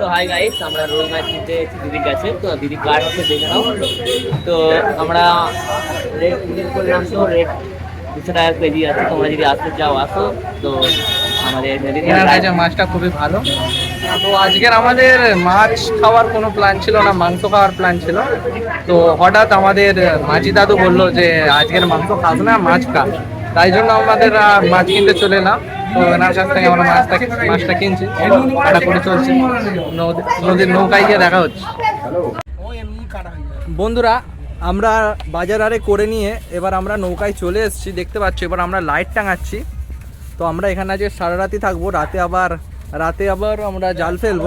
তো hi guys আমরা রুই মাছ নিতে এসেছি দিদির কাছে তো দিদি কার হচ্ছে দেখে নাও। তো আমরা রেট করলাম তো রেট দুশো টাকা কেজি আছে তোমরা যদি আসতে চাও আসো। তো আমাদের মাছটা খুবই ভালো। তো আজকের আমাদের মাছ খাওয়ার কোনো প্ল্যান ছিল না মাংস খাওয়ার প্ল্যান ছিল। তো হঠাৎ আমাদের মাঝি দাদু বলল যে আজকের মাংস খাস না মাছ খা। তাই জন্য আমাদের মাছ কিনতে চলে এলাম। নৌকায় গিয়ে হচ্ছে। বন্ধুরা, আমরা বাজার আরে করে নিয়ে এবার আমরা নৌকায় চলে এসেছি। দেখতে পাচ্ছি, এবার আমরা লাইট টাঙাচ্ছি। তো আমরা এখানে আজকে সারা রাতি থাকব। রাতে আবার রাতে আবার আমরা জাল ফেলব।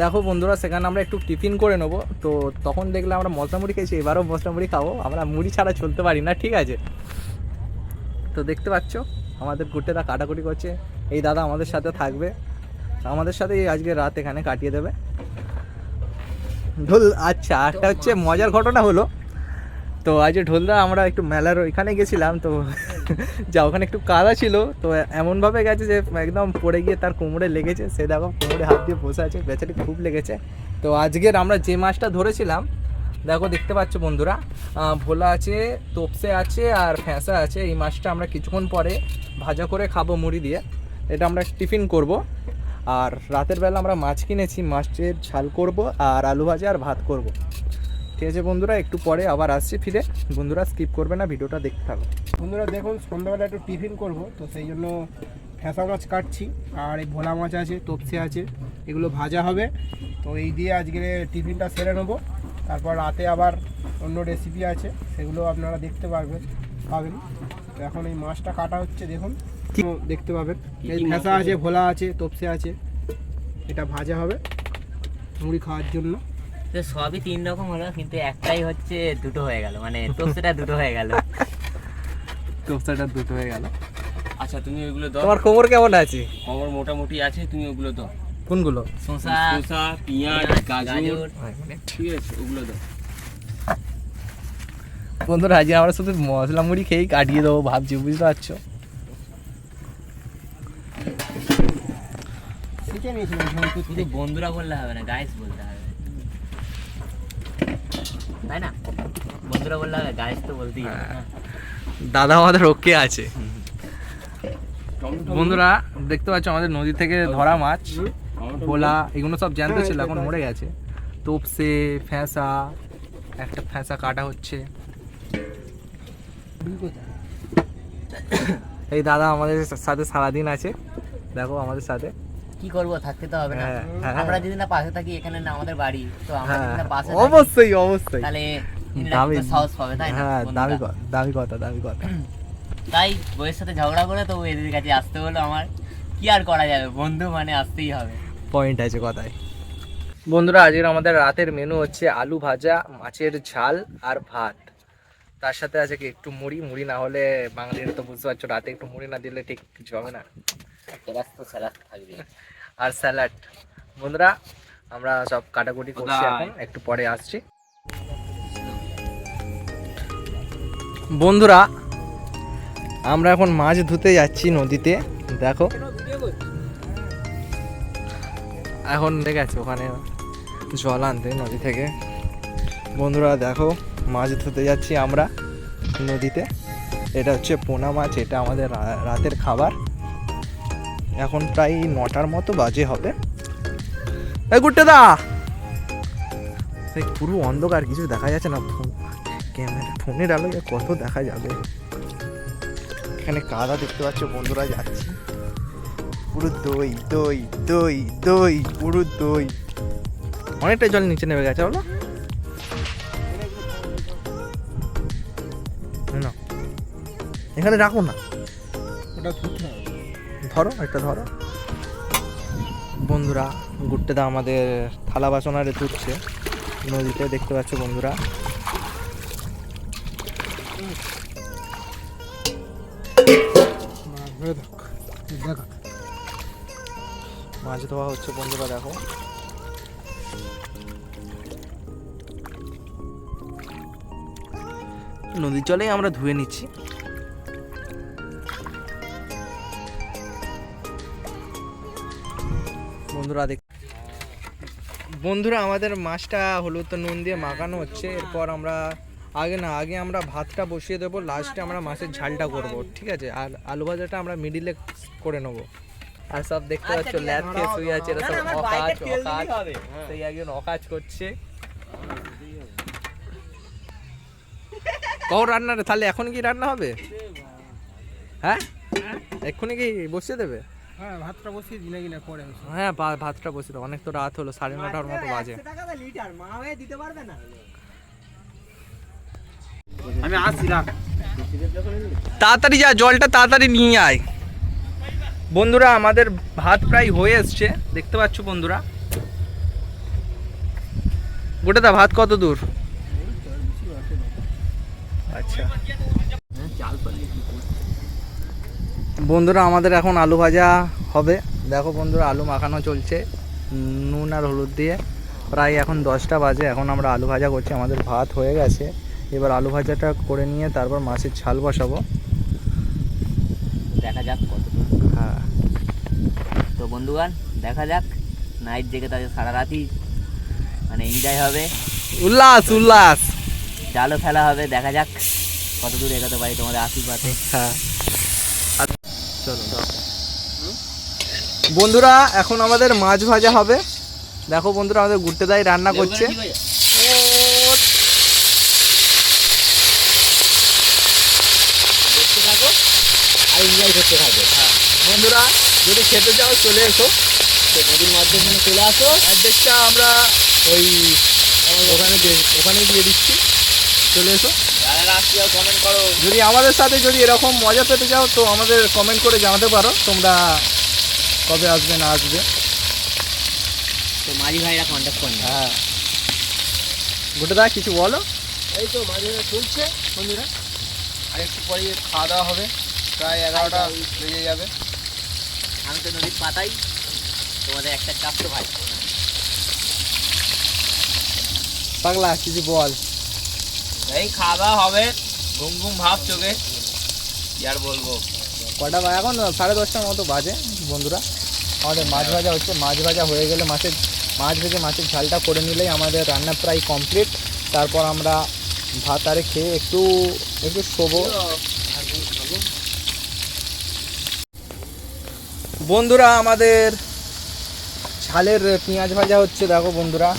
দেখো বন্ধুরা, সেখানে আমরা একটু টিফিন করে নেব। তো তখন দেখলে আমরা মশলা মুড়ি খেয়েছি, এবারও মশলা মুড়ি খাব। আমরা মুড়ি ছাড়া চলতে পারি না, ঠিক আছে? তো দেখতে পাচ্ছ আমাদের গুটেরা কাটাকুটি করছে। এই দাদা আমাদের সাথে থাকবে। আমাদের সাথে আজকে রাত এখানে কাটিয়ে দেবে। ঢোল আচ্ছা একটা হচ্ছে মজার ঘটনা হলো, তো আজ ঢোলদা আমরা একটু মেলার ওইখানে গেছিলাম, তো যা ওখানে একটু কাদা ছিল, তো এমনভাবে গেছে যে একদম পড়ে গিয়ে তার কোমরে লেগেছে। সে দেখো কোমরে হাত দিয়ে বসে আছে, বেচারি খুব লেগেছে। তো আজকের আমরা যে মাছটা ধরেছিলাম দেখো, দেখতে পাচ্ছ বন্ধুরা ভোলা আছে, তোপসে আছে আর ফ্যাঁসা আছে। এই মাছটা আমরা কিছুক্ষণ পরে ভাজা করে খাব মুড়ি দিয়ে। এটা আমরা টিফিন করব। আর রাতের বেলা আমরা মাছ কিনেছি, মাছের ঝাল করব আর আলু ভাজা আর ভাত করব। ঠিক আছে বন্ধুরা, একটু পরে আবার আসছি ফিরে। বন্ধুরা স্কিপ করবে না, ভিডিওটা দেখতে থাকো। বন্ধুরা, দেখুন, সন্ধ্যাবেলা একটু টিফিন করব, তো সেই জন্য ফ্যাসা মাছ কাটছি আর এই ভোলা মাছ আছে, তপসে আছে, এগুলো ভাজা হবে। তো এই দিয়ে আজকে টিফিনটা সেরে নেব। তারপর রাতে আবার অন্য রেসিপি আছে সেগুলো আপনারা দেখতে পারবেন পাবেন। তো এখন এই মাছটা কাটা হচ্ছে দেখুন। দেখতে পাবেন। এই আছে ভোলা আছে তপসে আছে। এটা ভাজা হবে মুড়ি খাওয়ার জন্য। তো সবই তিন রকম হলো কিন্তু একটাই হচ্ছে দুটো হয়ে গেল। মানে তোপসেটা দুটো হয়ে গেল। তোপসাটা দুটো হয়ে গেল। আচ্ছা তুমি ওইগুলো দাও। তোমার কোমর কেমন আছে? আমার মোটামুটি আছে তুমি ওগুলো দাও। কোনগুলো? শসা শসা পেঁয়াজ গাজর। গাজর। ঠিক আছে ওগুলো দাও। বন্ধুরা আজকে আমরা শুধু মশলা মুড়ি খেয়েই কাটিয়ে দেবো ভাবছি বুঝতে পারছ? শুধু বন্ধুরা বললে হবে না গাইস বলতে হবে। তাই না? বন্ধুরা বললে হবে গাইস তো বলতেই হ্যাঁ। দাদা আমাদের ওকে আছে। বন্ধুরা দেখতে পাচ্ছ আমাদের নদী থেকে ধরা মাছ। ভোলা এগুলো সব জ্যান্ত ছিল এখন মরে গেছে। তোপসে ফ্যাঁসা একটা ফ্যাঁসা কাটা হচ্ছে। এই দাদা আমাদের সাথে সারাদিন আছে। দেখো আমাদের সাথে। কি করব থাকতে তো হবে না। হ্যাঁ, হ্যাঁ। আমরা যদি না পাশে থাকি এখানে না আমাদের বাড়ি। তো আমরা হ্যাঁ যদি না পাশে অবশ্যই অবশ্যই। তাহলে দামি সাহস পাবে তাই না হ্যাঁ দামি কথা দামি কথা দামি কথা। তাই বইয়ের সাথে ঝগড়া করে তো এদের কাছে আসতে হলো আমার। কি আর করা যাবে? বন্ধু মানে আসতেই হবে। পয়েন্ট আছে কথায়। বন্ধুরা আজকের আমাদের রাতের মেনু হচ্ছে আলু ভাজা মাছের ঝাল আর ভাত। তার সাথে আছে কি একটু মুড়ি। মুড়ি না হলে বাঙালিরা তো বুঝতে পারছ রাতে একটু মুড়ি না দিলে ঠিক কিছু হবে না। স্যালাড তো স্যালাড থাকবে। আর স্যালাড বন্ধুরা আমরা সব কাটাকুটি করছি? এখন একটু পরে আসছি। বন্ধুরা আমরা এখন মাছ ধুতে যাচ্ছি নদীতে। দেখো। এখন আছে ওখানে জল আনতে নদী থেকে। বন্ধুরা দেখো, মাছ ধরতে যাচ্ছি আমরা নদীতে। এটা হচ্ছে পোনা মাছ, এটা আমাদের রাতের খাবার। এখন প্রায় নটার মতো বাজে হবে। পুরো অন্ধকার, কিছু দেখা যাচ্ছে না। ফোন ক্যামেরা, ফোনের আলোয় কত দেখা যাবে? এখানে কাদা দেখতে পাচ্ছ, বন্ধুরা যাচ্ছে। পুরো দই দই দই দই পুরো দই। অনেকটা জল নিচে নেমে গেছে বলো। না। এখানে রাখো না। ওটা ধরো একটা ধরো। বন্ধুরা গুট্টেদা আমাদের থালা বাসন আরে তুলছে নদীতে দেখতে পাচ্ছ বন্ধুরা। দেখ। মাছ ধোয়া হচ্ছে বন্ধুরা, দেখো। নদীর জলেই আমরা ধুয়ে নিচ্ছি। বন্ধুরা দেখ বন্ধুরা, আমাদের মাছটা হলুদ নুন দিয়ে মাখানো হচ্ছে। এরপর আমরা আগে না, আগে আমরা ভাতটা বসিয়ে দেবো লাস্টে আমরা মাছের ঝালটা করব, ঠিক আছে? আর আলু ভাজাটা আমরা মিডিলে করে নেব। আর সব দেখতে পাচ্ছ ল্যাদ খেয়ে শুয়ে আছে এরা সব অকাজ অকাজ। সেই একজন অকাজ করছে। কখন রান্না রে? তাহলে এখন কি রান্না হবে? হ্যাঁ? এক্ষুনি কি বসিয়ে দেবে? হ্যাঁ ভাতটা বসিয়ে দিলে কিনা পরে হ্যাঁ ভাতটা বসে দাও অনেক তো রাত হলো সাড়ে নটার মতো বাজে। আমি আসছি রাখ। তাড়াতাড়ি যা জলটা তাড়াতাড়ি নিয়ে আয়। বন্ধুরা, আমাদের ভাত প্রায় হয়ে এসছে। দেখতে পাচ্ছ বন্ধুরা? গোটাদা, ভাত কত দূর? আচ্ছা। বন্ধুরা, আমাদের এখন আলু ভাজা হবে। দেখো বন্ধুরা, আলু মাখানো চলছে। নুন আর হলুদ দিয়ে। প্রায় এখন দশটা বাজে। এখন আমরা আলু ভাজা করছি। আমাদের ভাত হয়ে গেছে। এবার আলু ভাজাটা করে নিয়ে তারপর মাছের ছাল বসাবো। দেখা যাক বন্ধুগণ দেখা যাক। নাইট জেগে তাদের সারা রাতই মানে এনজয় হবে। উল্লাস উল্লাস। জালও ফেলা হবে দেখা যাক কত দূর এগোতে পারি তোমাদের আশীর্বাদে। হ্যাঁ। আচ্ছা, চলো বন্ধুরা এখন আমাদের মাছ ভাজা হবে। দেখো বন্ধুরা আমাদের ঘুরতে দাই রান্না করছে। দেখতে থাকো আর এনজয় করতে থাকো হ্যাঁ, বন্ধুরা যদি খেতে চাও চলে এসো। তো নদীর মাধ্যমে চলে আসো। অর্ধেকটা আমরা ওই ওখানে দিয়ে- ওখানে দিয়ে দিচ্ছি। চলে এসো। যারা আসছে কমেন্ট করো। যদি আমাদের সাথে যদি এরকম মজা পেতে চাও তো আমাদের কমেন্ট করে জানাতে পারো তোমরা কবে আসবে না আসবে। তো মাঝি ভাইরা কন্ট্যাক্ট করুন হ্যাঁ। গোটেদা কিছু বলো? এই তো মাঝে মাঝে চলছে বন্ধুরা আর একটু পরে খাওয়া দাওয়া হবে। প্রায় এগারোটা বেজে যাবে। আমি তো নদীর পাতাই তোমাদের একটা চাপ তো ভাই। পাগলা কিছু বল? এই খাওয়া হবে ঘুম ঘুম ভাব চোখে। কি আর বলব? কটা এখন সাড়ে দশটার মতো বাজে বন্ধুরা। আমাদের মাছ ভাজা হচ্ছে মাছ ভাজা হয়ে গেলে মাছের মাছ ভেজে মাছের ঝালটা করে নিলেই আমাদের রান্না প্রায় কমপ্লিট তারপর আমরা ভাত আরে খেয়ে একটু একটু শোবো। বন্ধুরা, আমাদের ঝালের পেঁয়াজ ভাজা হচ্ছে, দেখো বন্ধুরা।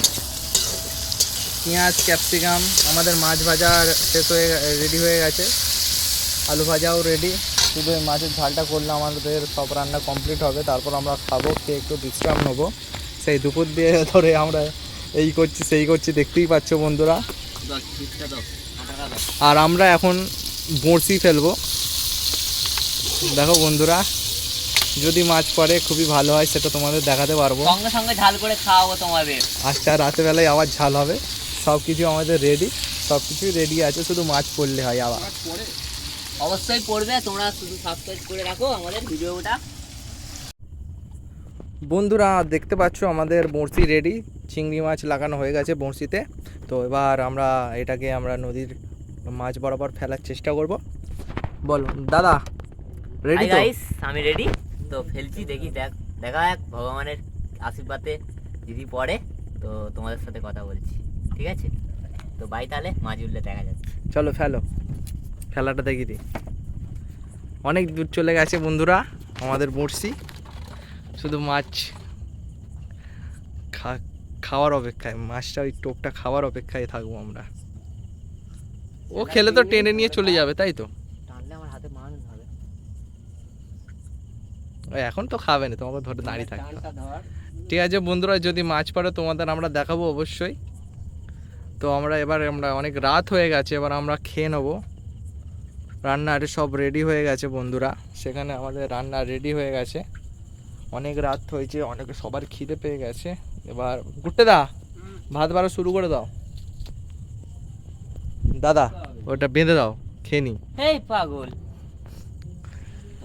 পেঁয়াজ, ক্যাপসিকাম, আমাদের মাছ ভাজা শেষ হয়ে রেডি হয়ে গেছে। আলু ভাজাও রেডি শুধু মাছের ঝালটা করলে আমাদের সব রান্না কমপ্লিট হবে। তারপর আমরা খাব, খেয়ে একটু বিশ্রাম নেব। সেই দুপুর দিয়ে ধরে আমরা এই করছি, সেই করছি। দেখতেই পাচ্ছ বন্ধুরা। আর আমরা এখন বড়শি ফেলব। দেখো বন্ধুরা। যদি মাছ পড়ে খুবই ভালো হয় সেটা তোমাদের দেখাতে পারব। সঙ্গে সঙ্গে ঝাল করে খাওয়াবো তোমাদের। আচ্ছা রাতেরবেলায় আবার ঝাল হবে। সব কিছু আমাদের রেডি সব কিছুই রেডি আছে শুধু মাছ পড়লে হয় আবার। অবশ্যই পড়বে তোমরা শুধু সাবস্ক্রাইব করে রাখো আমাদের ভিডিওটা। বন্ধুরা দেখতে পাচ্ছ আমাদের বড়শি রেডি চিংড়ি মাছ লাগানো হয়ে গেছে বড়শিতে। তো এবার আমরা এটাকে আমরা নদীর মাছ বরাবর ফেলার চেষ্টা করব। বল দাদা রেডি গাইস আমি রেডি তো ফেলছি দেখি দেখ দেখা এক ভগবানের আশীর্বাদে যদি পড়ে তো তোমাদের সাথে কথা বলছি ঠিক আছে? তো বাই তাহলে মাছ উঠলে দেখা যাচ্ছে। চলো ফেলো খেলাটা দেখি দিই। অনেক দূর চলে গেছে বন্ধুরা আমাদের বড়শি শুধু মাছ খা- খাওয়ার অপেক্ষায় মাছটা ওই টোপটা খাওয়ার অপেক্ষায় থাকব আমরা। ও খেলে তো টেনে নিয়ে চলে যাবে তাই তো টানলে আমার হাতে মাছ হবে ওই এখন তো খাবে না তোমাকে ধরে দাঁড়িয়ে থাকতে হবে। ঠিক আছে বন্ধুরা যদি মাছ পড়ে তোমাদের আমরা দেখাবো অবশ্যই। তো আমরা এবার আমরা অনেক রাত হয়ে গেছে এবার আমরা খেয়ে নেব। রান্না আরে সব রেডি হয়ে গেছে বন্ধুরা সেখানে আমাদের রান্না রেডি হয়ে গেছে। অনেক রাত হয়েছে অনেক সবার খিদে পেয়ে গেছে। এবার গুটে দা ভাত বাড়া শুরু করে দাও। দাদা ওটা বেঁধে দাও খেয়ে নি। পাগল।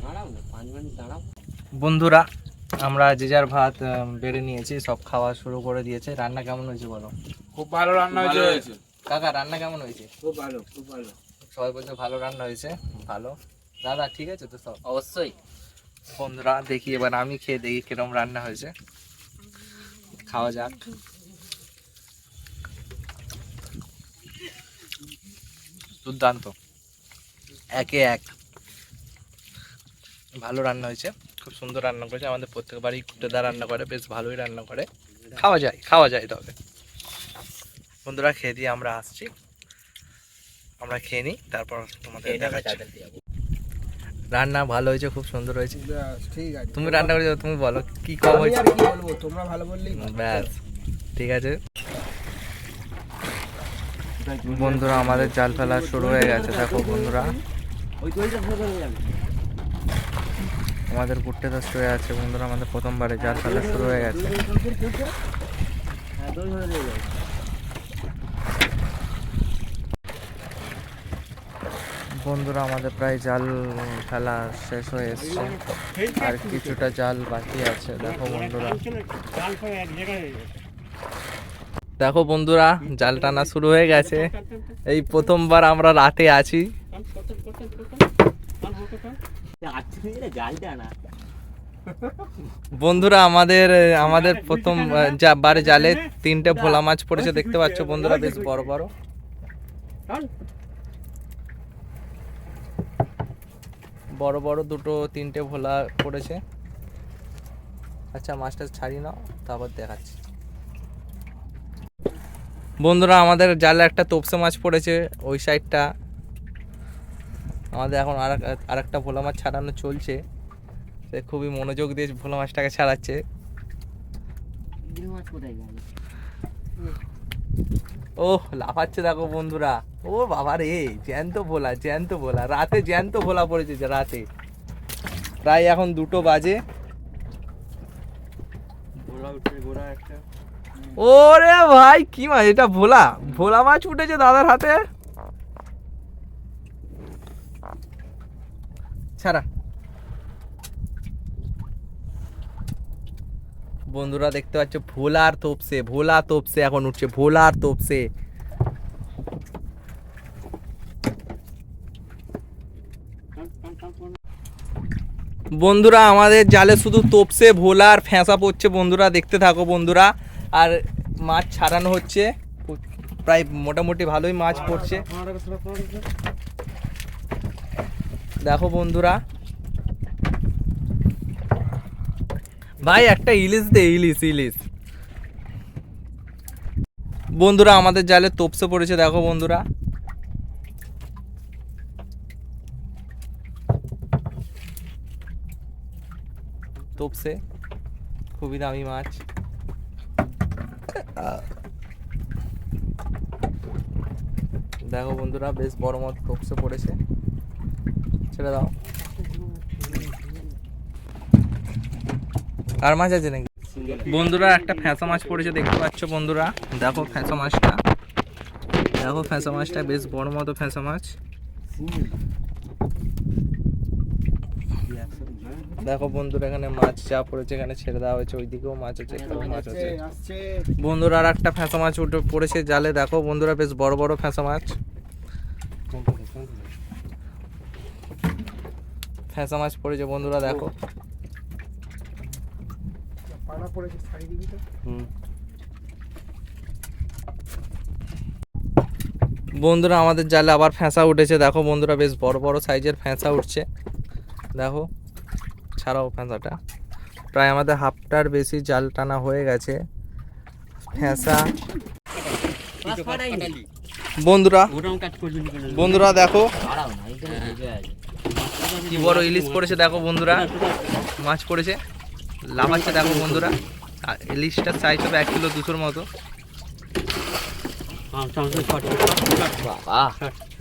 দাঁড়াও না পাঁচ মিনিট দাঁড়াও। বন্ধুরা আমরা যে যার ভাত বেড়ে নিয়েছি সব খাওয়া শুরু করে দিয়েছে। রান্না কেমন হয়েছে বলো? খুব ভালো রান্না হয়েছে। কাকা রান্না কেমন হয়েছে? খুব ভালো খুব ভালো। সবাই বলছে ভালো রান্না হয়েছে। ভালো। দাদা ঠিক আছে তো সব? অবশ্যই। বন্ধুরা দেখি এবার আমি খেয়ে দেখি কিরম রান্না হয়েছে। খাওয়া যাক। দুর্দান্ত। একে এক। ভালো রান্না হয়েছে। খুব সুন্দর রান্না করেছে। আমাদের প্রত্যেক প্রত্যেকবারই কুটেদা রান্না করে বেশ ভালোই রান্না করে। খাওয়া যায় খাওয়া যায় তবে। বন্ধুরা খেয়ে দিয়ে আমরা আসছি। আমরা খেয়ে নিই তারপর তোমাদের দেখাচ্ছি। রান্না ভালো হয়েছে খুব সুন্দর হয়েছে। ঠিক আছে। তুমি রান্না করেছ তুমি বলো কি কম হয়েছে? কি বলব? তোমরা ভালো বললেই ব্যাস ঠিক আছে। বন্ধুরা আমাদের জাল ফেলা শুরু হয়ে গেছে। দেখো বন্ধুরা। আমাদের ঘুরতে তো শুয়ে আছে, বন্ধুরা আমাদের প্রথমবারে জাল ফেলা শুরু হয়ে গেছে। বন্ধুরা, আমাদের প্রায় জাল ফেলা শেষ হয়ে এসছে। আর কিছুটা জাল বাকি আছে। দেখো বন্ধুরা। দেখো বন্ধুরা, জাল টানা শুরু হয়ে গেছে। এই প্রথমবার আমরা রাতে আছি। না। বন্ধুরা আমাদের আমাদের প্রথম আহ, যা- বারে জালে তিনটে ভোলা মাছ পড়েছে দেখতে পাচ্ছ বন্ধুরা বেশ বড় বড়। বড় বড় দুটো তিনটে ভোলা পড়েছে। আচ্ছা মাছটা ছাড়িয়ে নাও তারপর দেখাচ্ছি। বন্ধুরা আমাদের জালে একটা তোপসে মাছ পড়েছে ওই সাইডটা। আমাদের এখন আর আর একটা ভোলা মাছ ছাড়ানো চলছে। সে খুবই মনোযোগ দিয়ে ভোলা মাছটাকে ছাড়াচ্ছে। ও লাফাচ্ছে দেখো বন্ধুরা। ও বাবা রে জ্যান্ত ভোলা জ্যান্ত ভোলা। রাতে জ্যান্ত ভোলা পড়েছে যে রাতে। প্রায় এখন দুটো বাজে। ওরে ভাই কি মাছ? এটা ভোলা? ভোলা মাছ উঠেছে দাদার হাতে? ছাড়া। বন্ধুরা দেখতে পাচ্ছ ভোলার তোপসে, ভোলা তোপসে এখন উঠছে ভোলার তোপসে। বন্ধুরা, আমাদের জালে শুধু তোপসে, ভোলা আর ফ্যাঁসা পড়ছে বন্ধুরা, দেখতে থাকো বন্ধুরা। আর মাছ ছাড়ানো হচ্ছে, প্রায় মোটামুটি ভালোই মাছ পড়ছে। দেখো বন্ধুরা। ভাই, একটা ইলিশ দে, ইলিশ ইলিশ। বন্ধুরা, আমাদের জালে তোপসে পড়েছে, দেখো বন্ধুরা। তোপসে, খুবই দামি মাছ। দেখো বন্ধুরা, বেশ বড় মত তোপসে পড়েছে। ছেড়ে দাও। আর মাছ আছে নাকি? বন্ধুরা একটা ফ্যাঁসা মাছ পড়েছে দেখতে পাচ্ছ বন্ধুরা? দেখো ফ্যাঁসা মাছটা। দেখো ফ্যাঁসা মাছটা বেশ বড় মতো ফ্যাঁসা মাছ। দেখো বন্ধুরা এখানে মাছ যা পড়েছে এখানে ছেড়ে দেওয়া হয়েছে। ওইদিকেও মাছ আছে এখানেও মাছ আছে। বন্ধুরা আর একটা ফ্যাঁসা মাছ উঠে পড়েছে জালে। দেখো বন্ধুরা বেশ বড় বড় ফ্যাঁসা মাছ। ফ্যাঁসা মাছ পড়েছে বন্ধুরা দেখো। পানা পড়েছে ছাড়িয়ে বন্ধুরা আমাদের জালে আবার ফ্যাঁসা উঠেছে দেখো বন্ধুরা বেশ বড় বড় সাইজের ফ্যাঁসা উঠছে। দেখো ছাড়াও ফ্যাঁসাটা। প্রায় আমাদের হাফটার বেশি জাল টানা হয়ে গেছে। ফ্যাঁসা। বন্ধুরা বন্ধুরা দেখো দাঁড়াও না এইখানে ঢুকে আছে কি বড় ইলিশ পড়েছে দেখো বন্ধুরা। মাছ পড়েছে। লাফাচ্ছে দেখো বন্ধুরা। আর ইলিশটার সাইজ হবে এক কিলো দুশোর মতো।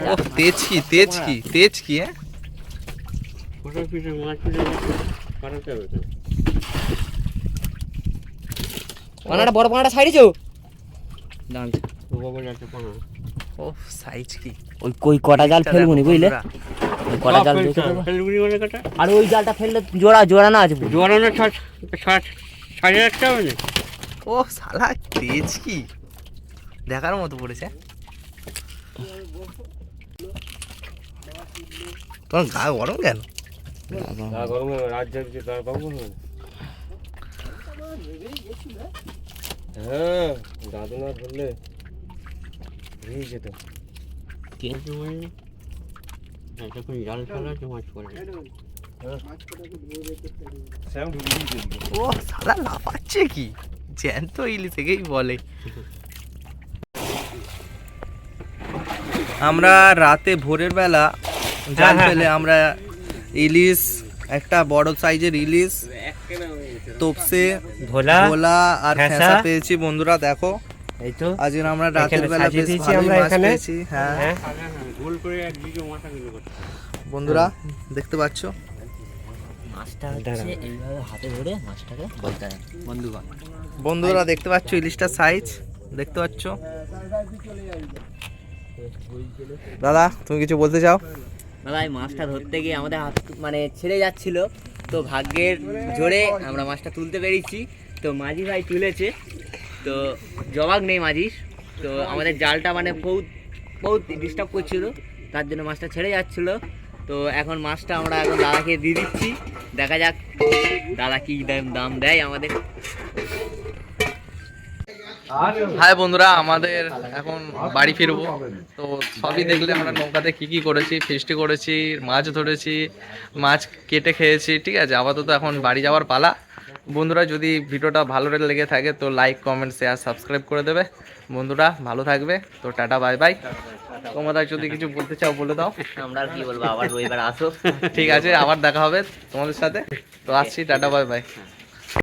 ও তেজ কি তেজ কি তেজ কি হ্যাঁ? পানাটা বড় পানাটা ছাড়িছো ও সাইজ কি? ওই কই কটা জাল দেখো বুঝলে। কটা জাল দেখে দেবো। আর ওই জালটা ফেললে জোড়া জোড়া না আছে পুরো। ও শালা তেজ কি? দেখার মতো পড়েছে। তোমার গা গরম কেন? কি যখন জাল ফেলা আছে মাছ পড়ে ও সালা লাফাচ্ছে কি জ্যান্ত ইলিশ একেই বলে আমরা রাতে ভোরের বেলা জাল ফেলে আমরা ইলিশ একটা বড় সাইজের ইলিশ তোপসে ভোলা ভোলা আর। ফ্যাঁসা পেয়েছি বন্ধুরা দেখো এই তো আজ আমরা রাতের বেলা বেশ ভালোই মাছ পেয়েছি হ্যাঁ। হ্যাঁ। মাথা গুলো বন্ধুরা দেখতে পাচ্ছ? মাছটা হচ্ছে এইভাবে হাতে ধরে মাছটাকে বলতে বন্ধুগণ বন্ধুরা। দেখতে পাচ্ছ ইলিশটার সাইজ দেখতে পাচ্ছ? দাদা তুমি কিছু বলতে চাও? দাদা এই মাছটা ধরতে গিয়ে আমাদের হাত মানে ছেড়ে যাচ্ছিল। তো ভাগ্যের জোরে আমরা মাছটা তুলতে পেরেছি। তো মাঝি ভাই তুলেছে। তো জবাব নেই মাঝির। তো আমাদের জালটা মানে বহুত বহুত ডিস্টার্ব করছিল। তার জন্য মাছটা ছেড়ে যাচ্ছিল। তো এখন মাছটা আমরা এখন দাদাকে দিয়ে দিচ্ছি। দেখা যাক দাদা কি দাম দেয় আমাদের। হাই বন্ধুরা, আমাদের এখন বাড়ি ফিরবো। তো সবই দেখলে আমরা নৌকাতে কি কি করেছি, ফিস্টি করেছি, মাছ ধরেছি, মাছ কেটে খেয়েছি, ঠিক আছে? আপাতত এখন বাড়ি যাওয়ার পালা। বন্ধুরা যদি ভিডিওটা ভালো লেগে থাকে তো লাইক কমেন্ট শেয়ার সাবস্ক্রাইব করে দেবে। বন্ধুরা ভালো থাকবে। তো টাটা বাই বাই তোমরা যদি কিছু বলতে চাও বলে দাও। আমরা আর কি বলব? আবার রবিবার আসো। ঠিক আছে আবার দেখা হবে তোমাদের সাথে। তো আসছি টাটা বাই বাই